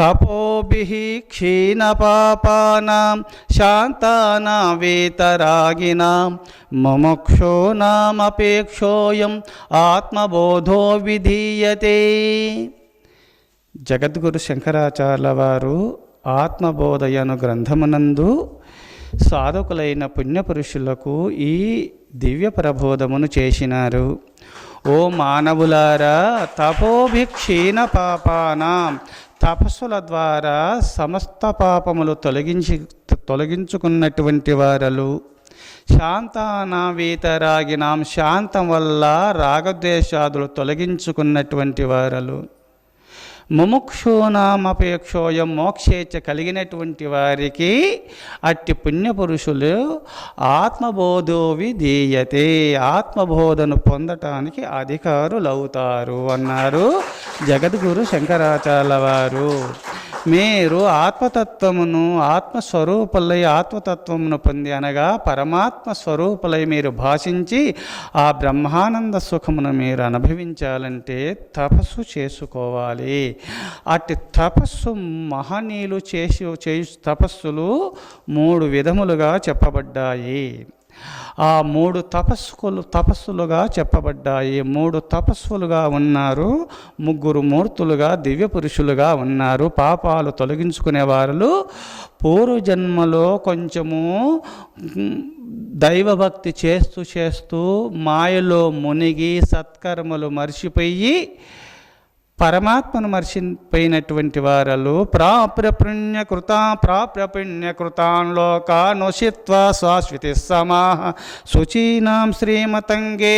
తపోభిः क्षीणपापानां शान्तानां वेतरागिणां ముముక్షూనామపేక్షోయం ఆత్మబోధో విధీయతే జగద్గురు శంకరాచార్యుల వారు ఆత్మబోధయను గ్రంథమునందు సాధకులైన పుణ్యపురుషులకు ఈ దివ్య ప్రబోధమును చేసినారు ఓ మానవులారా తపోభిక్షీణ పాపానాం తపస్సుల ద్వారా సమస్త పాపములు తొలగించి తొలగించుకున్నటువంటి వారలు. శాంతానావీతరాగినాం. శాంతం వల్ల రాగద్వేషాదులు తొలగించుకున్నటువంటి వారలు. ముముక్షూనామపేక్షోయం మోక్షేచ్ఛ కలిగినటువంటి వారికి అట్టి పుణ్యపురుషులు ఆత్మబోధో విధీయతే. ఆత్మబోధను పొందటానికి అధికారులవుతారు అన్నారు జగద్గురు శంకరాచార్య వారు. మీరు ఆత్మతత్వమును ఆత్మస్వరూపులై ఆత్మతత్వమును పొంది అనగా పరమాత్మ స్వరూపులై మీరు భాషించి ఆ బ్రహ్మానంద సుఖమును మీరు అనుభవించాలంటే తపస్సు చేసుకోవాలి. అట్టి తపస్సు మహనీయులు చేసి చేసు తపస్సులు మూడు విధములుగా చెప్పబడ్డాయి. ఆ మూడు తపస్సులు తపస్సులుగా చెప్పబడ్డాయి. మూడు తపస్సులుగా ఉన్నారు. ముగ్గురు మూర్తులుగా దివ్య పురుషులుగా ఉన్నారు. పాపాలు తొలగించుకునే వారు పూర్వజన్మలో కొంచెము దైవభక్తి చేస్తూ చేస్తూ మాయలో మునిగి సత్కర్మలు మర్చిపోయి పరమాత్మను మర్చిపోయినటువంటి వారలు ప్రాప్రపుణ్యకృత ప్రాప్రపుణ్యకృతాన్ లోకానుషిత్వ శాశ్వతి సమాహ శుచీనాం శ్రీమతంగే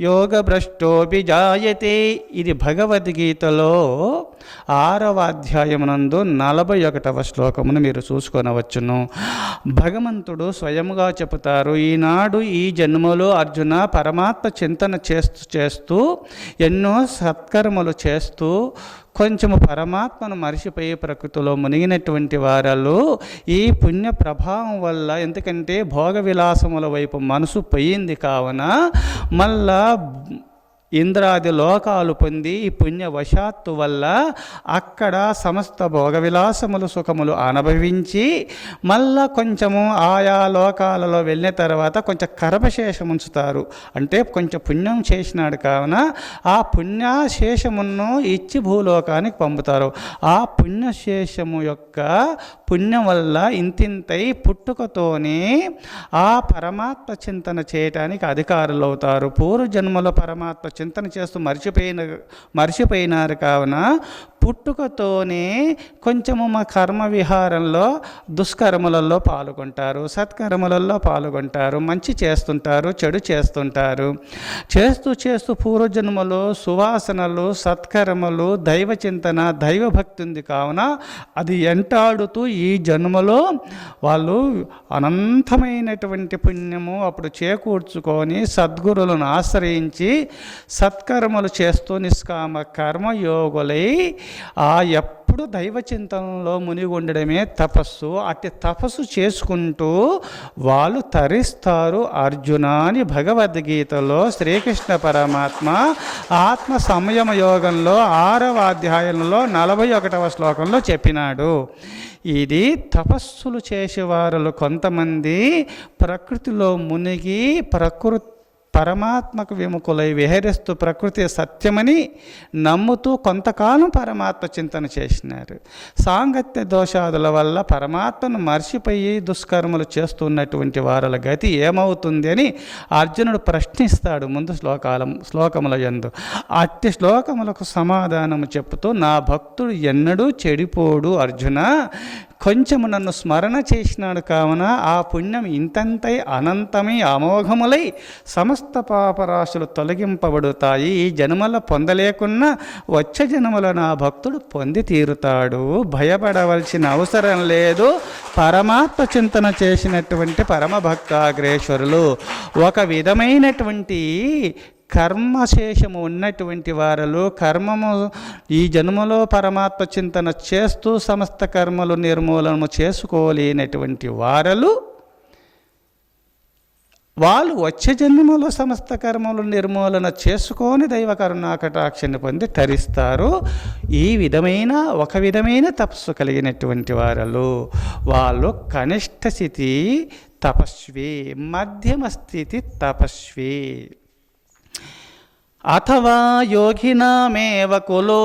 యోగ భ్రష్టోభిజాయతే ఇది భగవద్గీతలో ఆరవ అధ్యాయమునందు నలభై ఒకటవ శ్లోకమును మీరు చూసుకొనవచ్చును. భగవంతుడు స్వయముగా చెబుతారు ఈనాడు ఈ జన్మలో అర్జున పరమాత్మ చింతన చేస్తూ చేస్తూ ఎన్నో సత్కర్మలు చేస్తూ కొంచెము పరమాత్మను మరిచిపోయి ప్రకృతిలో మునిగినటువంటి వారలు ఈ పుణ్య ప్రభావం వల్ల ఎందుకంటే భోగ విలాసముల వైపు మనసు పోయింది కావున మళ్ళా ఇంద్రాది లోకాలు పొంది ఈ పుణ్యవశాత్తు వల్ల అక్కడ సమస్త భోగ విలాసములు సుఖములు అనుభవించి మళ్ళా కొంచెము ఆయా లోకాలలో వెళ్ళిన తర్వాత కొంచెం కర్మశేషం ఉంచుతారు అంటే కొంచెం పుణ్యం చేసినాడు కావున ఆ పుణ్యశేషమును ఇచ్చి భూలోకానికి పంపుతారు. ఆ పుణ్యశేషము యొక్క పుణ్యం వల్ల ఇంతింతై పుట్టుకతోనే ఆ పరమాత్మ చింతన చేయటానికి అధికారులు అవుతారు పూర్వజన్మలో పరమాత్మ చింతన చేస్తూ మర్చిపోయిన మర్చిపోయినారు కావున పుట్టుకతోనే కొంచెము మా కర్మ విహారంలో దుష్కర్మలలో పాల్గొంటారు సత్కర్మలలో పాల్గొంటారు మంచి చేస్తుంటారు చెడు చేస్తుంటారు. చేస్తూ చేస్తూ పూర్వజన్మలో సువాసనలు సత్కర్మలు దైవ చింతన దైవభక్తి ఉంది కావున అది ఎంటాడుతూ ఈ జన్మలో వాళ్ళు అనంతమైనటువంటి పుణ్యము అప్పుడు చేకూర్చుకొని సద్గురులను ఆశ్రయించి సత్కర్మలు చేస్తూ నిష్కామ కర్మయోగులై ఆ ఎప్పుడు దైవ చింతనలో మునిగి ఉండడమే తపస్సు. అట్టి తపస్సు చేసుకుంటూ వాళ్ళు తరిస్తారు అర్జున అని భగవద్గీతలో శ్రీకృష్ణ పరమాత్మ ఆత్మ సంయమ యోగంలో ఆరవ అధ్యాయంలో నలభై ఒకటవ శ్లోకంలో చెప్పినాడు. ఇది తపస్సులు చేసేవారు కొంతమంది ప్రకృతిలో మునిగి ప్రకృతి పరమాత్మకు విముఖులై విహరిస్తూ ప్రకృతి సత్యమని నమ్ముతూ కొంతకాలం పరమాత్మ చింతన చేసినారు. సాంగత్య దోషాదుల వల్ల పరమాత్మను మర్చిపోయి దుష్కర్మలు చేస్తున్నటువంటి వారల గతి ఏమవుతుంది అని అర్జునుడు ప్రశ్నిస్తాడు ముందు శ్లోకాల శ్లోకముల యందు. అట్టి శ్లోకములకు సమాధానము చెప్తూ నా భక్తుడు ఎన్నడూ చెడిపోడు అర్జున కొంచెము నన్ను స్మరణ చేసినాడు కావున ఆ పుణ్యం ఇంతంతై అనంతమై అమోఘములై సమస్త పాపరాశులు తొలగింపబడుతాయి. ఈ జన్మల పొందలేకున్నా వచ్చే జన్మల నా భక్తుడు పొంది తీరుతాడు. భయపడవలసిన అవసరం లేదు. పరమాత్మ చింతన చేసినటువంటి పరమభక్తాగ్రేశ్వరులు ఒక విధమైనటువంటి కర్మశేషము ఉన్నటువంటి వారలు కర్మము ఈ జన్మలో పరమాత్మ చింతన చేస్తూ సమస్త కర్మలు నిర్మూలనము చేసుకోలేనటువంటి వారలు వాళ్ళు వచ్చే జన్మలో సమస్త కర్మలు నిర్మూలన చేసుకొని దైవ కరుణాకటాక్షని పొంది తరిస్తారు. ఈ విధమైన ఒక విధమైన తపస్సు కలిగినటువంటి వారలు వాళ్ళు కనిష్ట స్థితి తపస్వి మధ్యమ స్థితి తపస్వి. అథవా యోగినామేవ కులో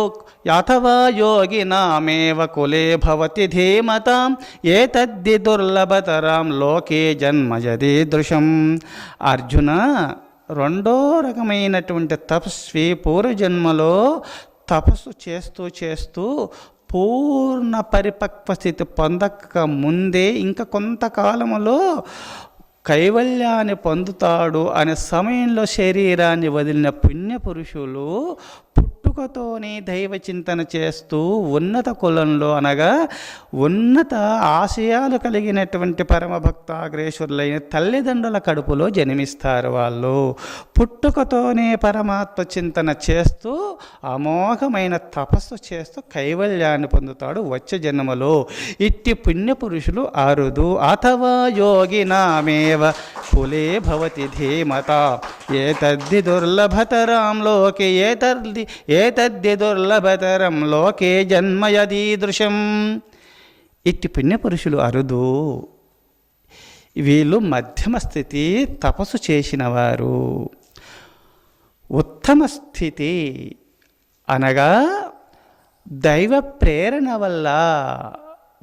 అథవా యోగినామేవ కులే భవతి ధీమతాం ఏతద్ది దుర్లభతరాం లోకే జన్మయదీదృశం అర్జున రెండో రకమైనటువంటి తపస్వి పూర్వజన్మలో తపస్సు చేస్తూ చేస్తూ పూర్ణ పరిపక్వ స్థితి పొందక ముందే ఇంకా కొంతకాలంలో కైవల్యాన్ని పొందుతాడు అనే సమయంలో శరీరాన్ని వదిలిన పుణ్యపురుషులు పుట్టుకతోనే దైవ చింతన చేస్తూ ఉన్నత కులంలో అనగా ఉన్నత ఆశయాలు కలిగినటువంటి పరమభక్తాగ్రేశ్వరులైన తల్లిదండ్రుల కడుపులో జన్మిస్తారు వాళ్ళు. పుట్టుకతోనే పరమాత్మ చింతన చేస్తూ అమోఘమైన తపస్సు చేస్తూ కైవల్యాన్ని పొందుతాడు వచ్చే జన్మలో. ఇట్టి పుణ్యపురుషులు అరుదు అథవా యోగినామేవ కులే భవతి ధీమత. ఏతద్ది దుర్లభతరం లోకే ఏతద్ది ఏతద్ది దుర్లభతరం లోకే జన్మయదీదృశం ఇట్టి పుణ్యపురుషులు అరుదు. వీళ్ళు మధ్యమ స్థితి తపస్సు చేసినవారు. ఉత్తమ స్థితి అనగా దైవ ప్రేరణ వల్ల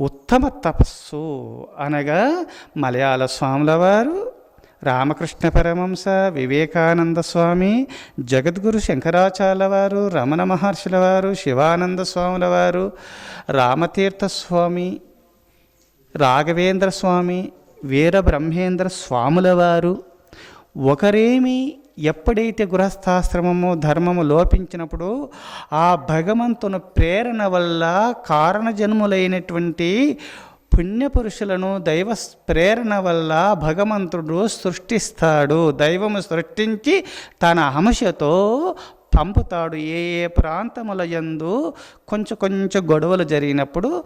ఉత్తమ తపస్సు అనగా మలయాళ స్వాముల వారు రామకృష్ణ పరమంస వివేకానంద స్వామి జగద్గురు శంకరాచార్య వారు రమణ మహర్షుల వారు శివానంద స్వాముల వారు రామతీర్థ స్వామి రాఘవేంద్ర స్వామి వీరబ్రహ్మేంద్ర స్వాముల వారు ఒకరేమి ఎప్పుడైతే గృహస్థాశ్రమము ధర్మము లోపించినప్పుడు ఆ భగవంతుని ప్రేరణ వల్ల కారణజన్ములైనటువంటి పుణ్యపురుషులను దైవ ప్రేరణ వల్ల భగవంతుడు సృష్టిస్తాడు. దైవము సృష్టించి తన అంశతో పంపుతాడు. ఏ ఏ ప్రాంతముల యందు కొంచెం కొంచెం గొడవలు జరిగినప్పుడు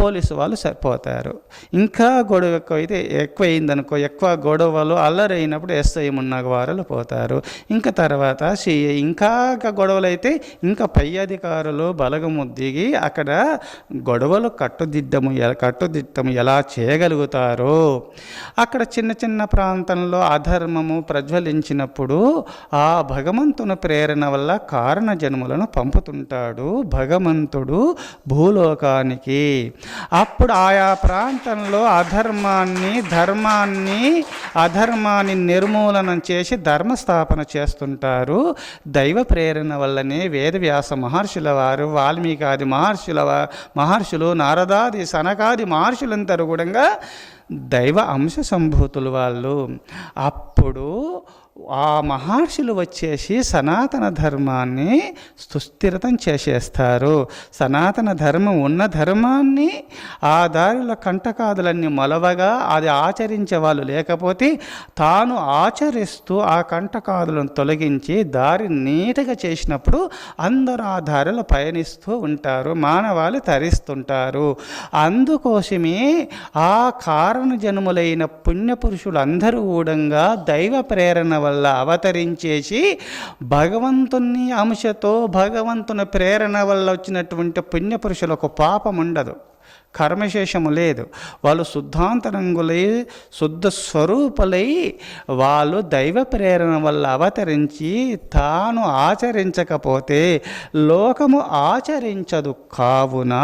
పోలీసు వాళ్ళు సరిపోతారు. ఇంకా గొడవ ఎక్కువ అయితే ఎక్కువ అయిందనుకో ఎక్కువ గొడవలు అల్లరి అయినప్పుడు ఎస్ఐ ఉన్న పోతారు. ఇంకా తర్వాత సిఐ ఇంకా గొడవలు అయితే ఇంకా పై అధికారులు బలగము దిగి అక్కడ గొడవలు కట్టుదిద్దము కట్టుదిట్టము ఎలా చేయగలుగుతారో అక్కడ చిన్న చిన్న ప్రాంతంలో అధర్మము ప్రజ్వలించినప్పుడు ఆ భగవంతుని ప్రేరణ వల్ల కారణ జన్మలను పంపుతుంటాడు భగవంతుడు భూలోకానికి. అప్పుడు ఆయా ప్రాంతంలో అధర్మాన్ని ధర్మాన్ని అధర్మాన్ని నిర్మూలనం చేసి ధర్మస్థాపన చేస్తుంటారు. దైవ ప్రేరణ వల్లనే వేదవ్యాస మహర్షుల వారు వాల్మీకాది మహర్షుల మహర్షులు నారదాది సనకాది మహర్షులందరూ కూడా దైవ అంశ సంభూతులు వాళ్ళు. అప్పుడు ఆ మహర్షులు వచ్చేసి సనాతన ధర్మాన్ని సుస్థిరతం చేసేస్తారు. సనాతన ధర్మం ఉన్న ధర్మాన్ని ఆ దారిలో కంటకాదులన్నీ మొలవగా అది ఆచరించే వాళ్ళు లేకపోతే తాను ఆచరిస్తూ ఆ కంటకాదులను తొలగించి దారి నీటుగా చేసినప్పుడు అందరూ ఆ దారిలో పయనిస్తూ ఉంటారు మానవాళి తరిస్తుంటారు. అందుకోసమే ఆ కారణ జన్ములైన పుణ్యపురుషులు అందరూ కూడంగా దైవ ప్రేరణ వల్ల అవతరించేసి భగవంతుని అంశతో భగవంతుని ప్రేరణ వల్ల వచ్చినటువంటి పుణ్యపురుషులకు పాపం ఉండదు. కర్మశేషము లేదు. వాళ్ళు శుద్ధాంతరంగులై శుద్ధ స్వరూపులై వాళ్ళు దైవ ప్రేరణ వల్ల అవతరించి తాను ఆచరించకపోతే లోకము ఆచరించదు. కావున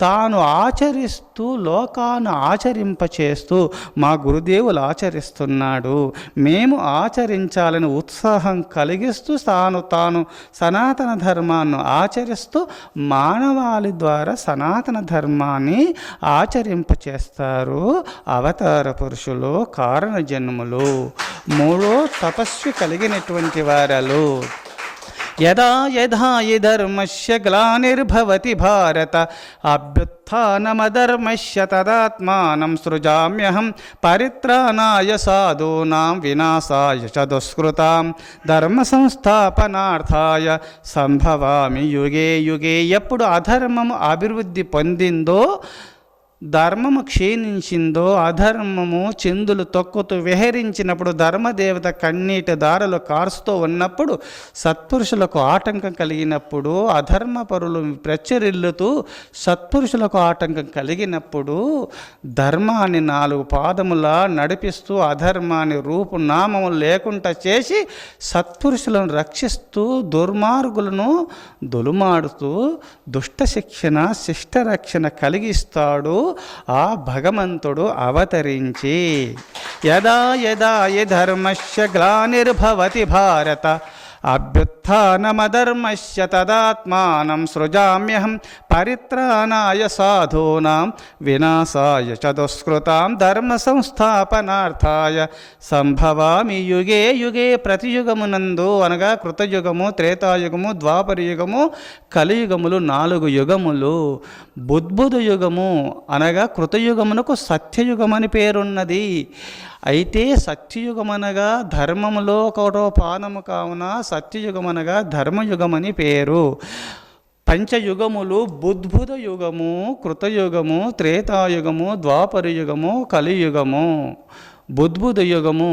తాను ఆచరిస్తూ లోకాను ఆచరింపచేస్తూ మా గురుదేవులు ఆచరిస్తున్నాడు. మేము ఆచరించాలని ఉత్సాహం కలిగిస్తూ తాను తాను సనాతన ధర్మాన్ని ఆచరిస్తూ మానవాళి ద్వారా సనాతన ధర్మాన్ని ఆచరింపచేస్తారు. అవతార పురుషులు కారణ జన్ములు మూడో తపస్వి కలిగినటువంటి వారలు. యదా యథా ధర్మస్య గ్లానిర్భవతి భారత అభ్యుత్నమధర్మస్య తదాత్మానం సృజామ్యహం పరిత్రాణాయ సాధూనాం వినాశాయ చ దుష్కృతాం ధర్మ సంస్థాపనార్థాయ సంభవామి యుగే యుగే. ఎప్పుడు అధర్మము అభివృద్ధి పొందిందో ధర్మము క్షీణించిందో అధర్మము చందులు తొక్కుతూ విహరించినప్పుడు ధర్మదేవత కన్నీటి దారలు కారుస్తూ ఉన్నప్పుడు సత్పురుషులకు ఆటంకం కలిగినప్పుడు అధర్మ పరులు ప్రచురిల్లుతూ సత్పురుషులకు ఆటంకం కలిగినప్పుడు ధర్మాన్ని నాలుగు పాదములా నడిపిస్తూ అధర్మాన్ని రూపు నామము లేకుండా చేసి సత్పురుషులను రక్షిస్తూ దుర్మార్గులను దులుమాడుతూ దుష్ట శిక్షణ శిష్ట రక్షణ కలిగిస్తాడు. ఆ భగవంతుడు అవతరించి యదా యదా ఈ ధర్మస్య గ్లానిర్భవతి భారత అభ్యుత్నమధర్మస్య తదాత్మానం సృజామ్యహం పరిత్రాణాయ సాధూనాం వినాశాయ చతుష్కృతాం ధర్మ సంస్థాపనార్థాయ సంభవామి యుగే యుగే ప్రతియుగమునందు అనగా కృతయుగము త్రేతాయుగము ద్వాపరయుగము కలియుగములు నాలుగు యుగములు. బుద్భుద యుగము అనగా కృతయుగమునకు సత్యయుగమని పేరున్నది. అయితే సత్యయుగమనగా ధర్మములో ఒకటో పానము కావున సత్యయుగమనగా ధర్మయుగమని పేరు. పంచయుగములు బుద్భుత యుగము కృతయుగము త్రేతాయుగము ద్వాపరయుగము కలియుగము బుద్భుత యుగము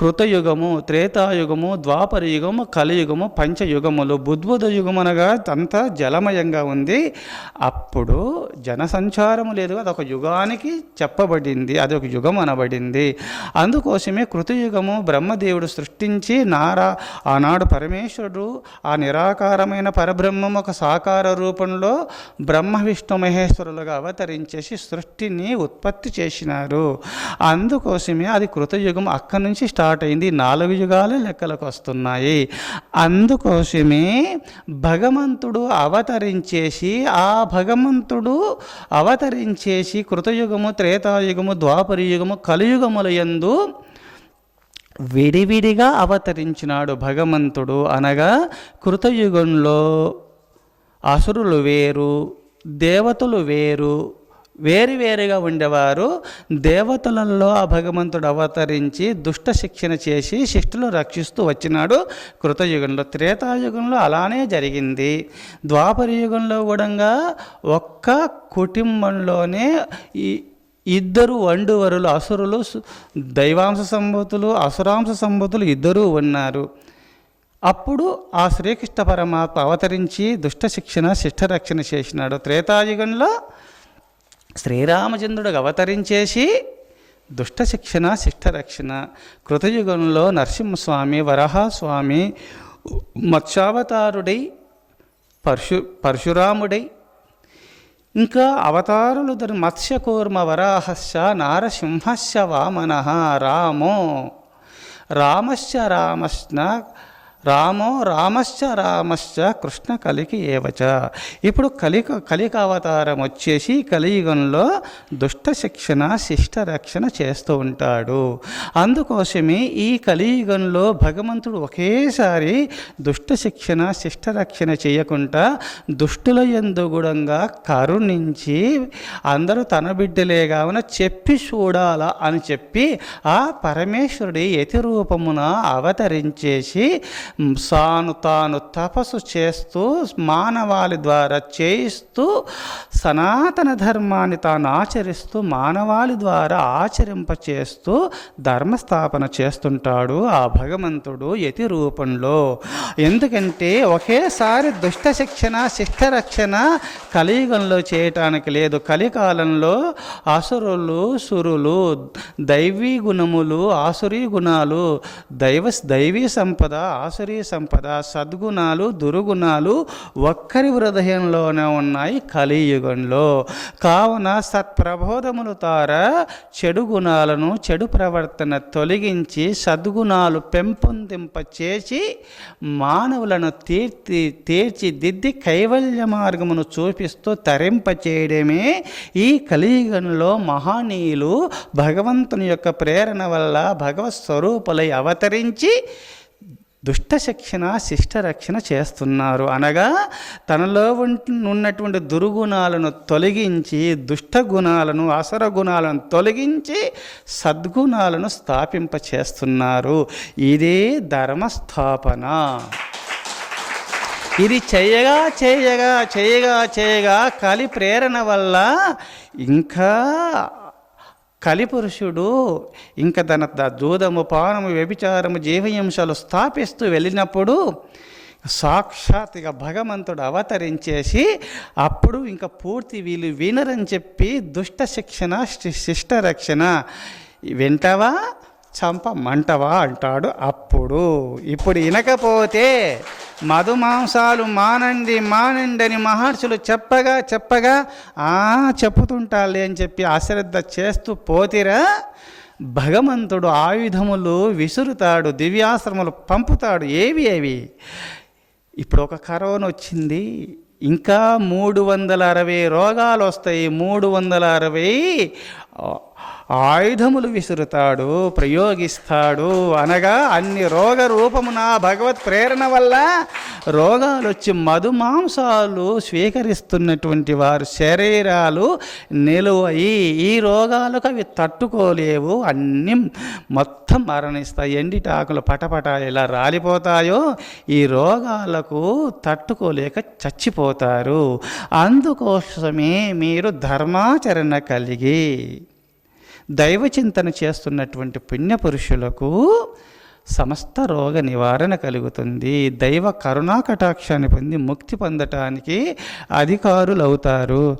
కృతయుగము త్రేతాయుగము ద్వాపరయుగము కలియుగము పంచయుగములు. బుద్భుత యుగమనగా అంతా జలమయంగా ఉంది. అప్పుడు జనసంచారము లేదు అది ఒక యుగానికి చెప్పబడింది. అది ఒక యుగం అనబడింది. అందుకోసమే కృతయుగము బ్రహ్మదేవుడు సృష్టించి నారా ఆనాడు పరమేశ్వరుడు ఆ నిరాకారమైన పరబ్రహ్మం ఒక సాకార రూపంలో బ్రహ్మ విష్ణు మహేశ్వరులుగా అవతరించేసి సృష్టిని ఉత్పత్తి చేసినారు. అందుకోసమే అది కృతయుగం అక్కడి నుంచి స్టార్ట్ అయింది నాలుగు యుగాలు లెక్కలకు వస్తున్నాయి. అందుకోసమే భగవంతుడు అవతరించేసి ఆ భగవంతుడు అవతరించేసి కృతయుగము త్రేతాయుగము ద్వాపరయుగము కలియుగముల యందు విడివిడిగా అవతరించినాడు భగవంతుడు. అనగా కృతయుగంలో అసురులు వేరు దేవతలు వేరు వేరువేరుగా ఉండేవారు. దేవతలలో ఆ భగవంతుడు అవతరించి దుష్ట శిక్షణ చేసి శిష్టులు రక్షిస్తూ వచ్చినాడు. కృతయుగంలో త్రేతాయుగంలో అలానే జరిగింది. ద్వాపర యుగంలో కూడా ఒక్క కుటుంబంలోనే ఈ ఇద్దరు వండువరులు అసురులు దైవాంశ సంభూతులు అసురాంశ సంభూతులు ఇద్దరూ ఉన్నారు. అప్పుడు ఆ శ్రీకృష్ణ పరమాత్మ అవతరించి దుష్ట శిక్షణ శిష్టరక్షణ చేసినాడు. త్రేతాయుగంలో శ్రీరామచంద్రుడు అవతరించేసి దుష్ట శిక్షణ శిష్టరక్షణ కృతయుగంలో నరసింహస్వామి వరహాస్వామి మత్స్యావతారుడై పరశు పరశురాముడై ఇంకా అవతారులు ధర్ మత్స్యకూర్మ వరాహస్య నారసింహస్య వామన రామో రామశ్చ రామశ్న రామో రామశ్చ రామశ్చ కృష్ణ కలికి ఏవచ. ఇప్పుడు కలిక కలిక అవతారం వచ్చేసి కలియుగంలో దుష్ట శిక్షణ శిష్ట రక్షణ చేస్తూ ఉంటాడు. అందుకోసమే ఈ కలియుగంలో భగవంతుడు ఒకేసారి దుష్ట శిక్షణ శిష్ట రక్షణ చేయకుండా దుష్టుల ఎందుగుడంగా కరుణించి అందరూ తన బిడ్డలే కావున చెప్పి చూడాలా అని చెప్పి ఆ పరమేశ్వరుడి యతిరూపమున అవతరించేసి తాను తాను తపస్సు చేస్తూ మానవాళి ద్వారా చేయిస్తూ సనాతన ధర్మాన్ని తాను ఆచరిస్తూ మానవాళి ద్వారా ఆచరింపచేస్తూ ధర్మస్థాపన చేస్తుంటాడు ఆ భగవంతుడు యతి రూపంలో ఎందుకంటే ఒకేసారి దుష్ట శిక్షణ శిష్ట రక్షణ కలియుగంలో చేయటానికి లేదు. కలికాలంలో అసురులు సురులు దైవీ గుణములు ఆసురీ గుణాలు దైవ దైవీ సంపద ఆసు ఆసురీ సంపద సద్గుణాలు దుర్గుణాలు ఒక్కరి హృదయంలోనే ఉన్నాయి కలియుగంలో. కావున సత్ప్రబోధములు ద్వారా చెడు గుణాలను చెడు ప్రవర్తన తొలగించి సద్గుణాలు పెంపొందింప చేసి మానవులను తీర్చి తీర్చిదిద్ది కైవల్య మార్గమును చూపిస్తూ తరింప చేయడమే ఈ కలియుగంలో మహనీయులు భగవంతుని యొక్క ప్రేరణ వల్ల భగవత్ స్వరూపులై అవతరించి దుష్ట శిక్షణ శిష్ట రక్షణ చేస్తున్నారు. అనగా తనలో ఉన్నటువంటి దుర్గుణాలను తొలగించి దుష్ట గుణాలను అసర గుణాలను తొలగించి సద్గుణాలను స్థాపింప చేస్తున్నారు. ఇదే ధర్మస్థాపన. ఇది చేయగా చేయగా చేయగా చేయగా కలి ప్రేరణ వల్ల ఇంకా కలిపురుషుడు ఇంకా తన ద- దూదము పానము వ్యభిచారము జీవహింసలు స్థాపిస్తూ వెళ్ళినప్పుడు సాక్షాత్గా భగవంతుడు అవతరించేసి అప్పుడు ఇంకా పూర్తి వీళ్ళు వినరని చెప్పి దుష్ట శిక్షణ శిష్ట రక్షణ. వింటవా? చంప మంటవా అంటాడు అప్పుడు. ఇప్పుడు వినకపోతే మధుమాంసాలు మానండి మానండి అని మహర్షులు చెప్పగా చెప్పగా ఆ చెప్పుతుంటాలే అని చెప్పి అశ్రద్ధ చేస్తూ పోతిరా భగవంతుడు ఆయుధములు విసురుతాడు దివ్యాశ్రములు పంపుతాడు. ఏవి అవి? ఇప్పుడు ఒక కరోనా వచ్చింది. ఇంకా మూడు వందల అరవై రోగాలు వస్తాయి. మూడు వందల అరవై ఆయుధములు విసురుతాడు ప్రయోగిస్తాడు అనగా అన్ని రోగ రూపము నా భగవత్ ప్రేరణ వల్ల రోగాలు వచ్చి మధుమాంసాలు స్వీకరిస్తున్నటువంటి వారు శరీరాలు నిలువయి ఈ రోగాలకు అవి తట్టుకోలేవు అన్నీ మొత్తం మరణిస్తాయి. ఎండిటాకులు పటపట ఎలా రాలిపోతాయో ఈ రోగాలకు తట్టుకోలేక చచ్చిపోతారు. అందుకోసమే మీరు ధర్మాచరణ కలిగి దైవ చింతన చేస్తున్నటువంటి పుణ్యపురుషులకు సమస్త రోగ నివారణ కలుగుతుంది. దైవ కరుణా కటాక్షాన్ని పొంది ముక్తి పొందటానికి అధికారులవుతారు.